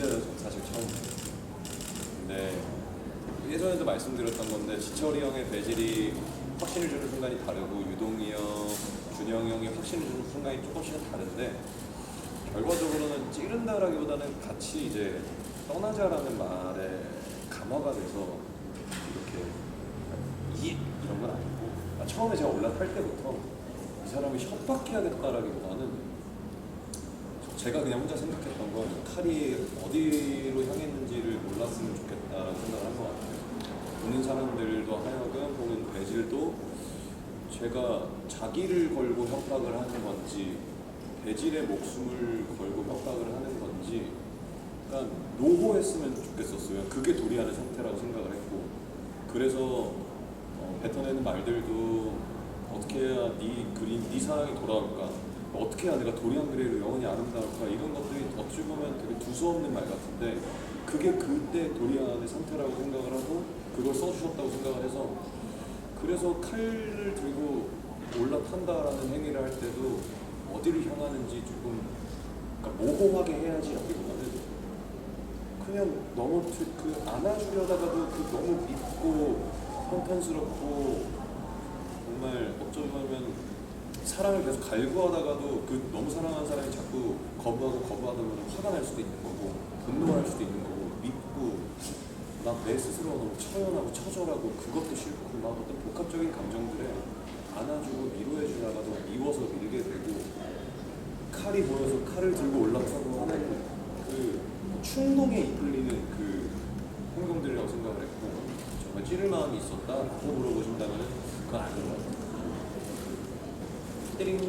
전 사실 처음. 근데 예전에도 말씀드렸던 건데 지철이 형의 배질이 확신을 주는 순간이 다르고 유동이 형, 준영이 형이 확신을 주는 순간이 조금씩은 다른데 결과적으로는 찌른다라기보다는 같이 이제 떠나자라는 말에 감화가 돼서 이렇게 이 이런 건 아니고 아, 처음에 제가 올라탈 때부터 이 사람이 협박해야겠다라기보다는 제가 그냥 혼자 생각했던 건 칼이 어디로 향했는지를 몰랐으면 좋겠다라는 생각을 한 것 같아요. 보는 사람들도 하여금 보는 배질도 제가 자기를 걸고 협박을 하는 건지 배질의 목숨을 걸고 협박을 하는 건지 그러니까 노호했으면 좋겠었어요. 그게 도리하는 상태라고 생각을 했고 그래서 어, 뱉어내는 말들도 어떻게 해야 네 그림, 네 사랑이 돌아올까? 어떻게 해야 내가 도리한 그레이로 영원히 아름다울까? 이런 것들이 어찌 보면 되게 두서없는 말 같은데 그게 그때 도리안의 상태라고 생각을 하고 그걸 써주셨다고 생각을 해서 그래서 칼을 들고 올라탄다라는 행위를 할 때도 어디를 향하는지 조금 그러니까 모호하게 해야지 라기보다는 그냥 너무 그- 그 안아주려다가도 그 너무 밉고 형편스럽고 정말 사랑을 계속 갈구하다가도 그 너무 사랑하는 사람이 자꾸 거부하고 거부하다 보면 화가 날 수도 있는 거고 분노할 수도 있는 거고 밉고 막내 스스로가 너무 처연하고 처절하고 그것도 싫고 막 어떤 복합적인 감정들에 안아주고 위로해 주다가도 미워서 밀게 되고 칼이 보여서 칼을 들고 올라타고 하는 그 충동에 이끌리는 그 행동들이라고 생각을 했고 정말 찌를 마음이 있었다? 라고 물어보신다면 그